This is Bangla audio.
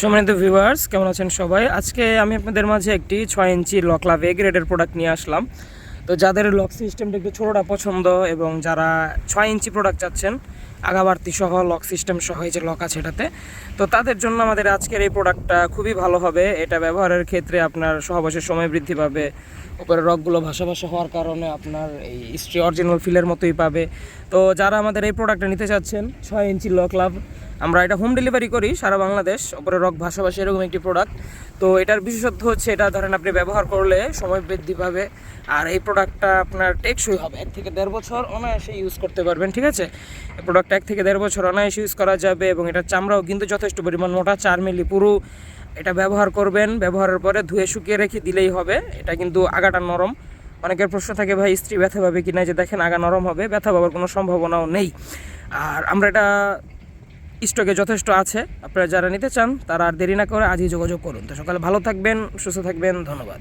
সম্মানিত ভিউয়ার্স কেমন আছেন সবাই? আজকে আমি আপনাদের মাঝে একটি ছয় ইঞ্চি লকলাভ এ গ্রেডের প্রোডাক্ট নিয়ে আসলাম। তো যাদের লক সিস্টেমটা একটু ছোটোটা পছন্দ এবং যারা ছয় ইঞ্চি প্রোডাক্ট চাচ্ছেন, আগাবাড়তি সহ লক সিস্টেম সহ এই যে লক আছে এটাতে, তো তাদের জন্য আমাদের আজকের এই প্রোডাক্টটা খুবই ভালো হবে। এটা ব্যবহারের ক্ষেত্রে আপনার সহবাসের সময় বৃদ্ধি পাবে, উপরে রকগুলো ভাসা হওয়ার কারণে আপনার এই স্ট্রি অরিজিনাল ফিলের মতোই পাবে। তো যারা আমাদের এই প্রোডাক্টটা নিতে চাচ্ছেন, ছয় ইঞ্চি লক লাভ আমরা এটা হোম ডেলিভারি করি সারা বাংলাদেশ, ওপরে রক ভাষাভাষী এরকম একটি প্রোডাক্ট তো এটার বিশেষত্ব হচ্ছে এটা ধরেন আপনি ব্যবহার করলে সময় বৃদ্ধি পাবে আর এই প্রোডাক্টটা আপনার টেকসই হবে। এক থেকে দেড় বছর অনায়াসে ইউজ করতে পারবেন, ঠিক আছে? এই প্রোডাক্টটা এক থেকে দেড় বছর অনায়াসে ইউজ করা যাবে এবং এটার চামড়াও কিন্তু যথেষ্ট পরিমাণ মোটা, চার মিলি পুরো। এটা ব্যবহার করবেন, ব্যবহারের পরে ধুয়ে শুকিয়ে রেখে দিলেই হবে। এটা কিন্তু আগাটা নরম। অনেকের প্রশ্ন থাকে, ভাই, স্ত্রী ব্যথা পাবে কিনা যে দেখেন, আগা নরম হবে, ব্যথা পাওয়ার কোনো সম্ভাবনাও নেই। আর আমরা এটা স্টকে যথেষ্ট আছে। আপনারা যারা নিতে চান, তারা আর দেরি না করে আজই যোগাযোগ করুন। তো সকালে ভালো থাকবেন, সুস্থ থাকবেন, ধন্যবাদ।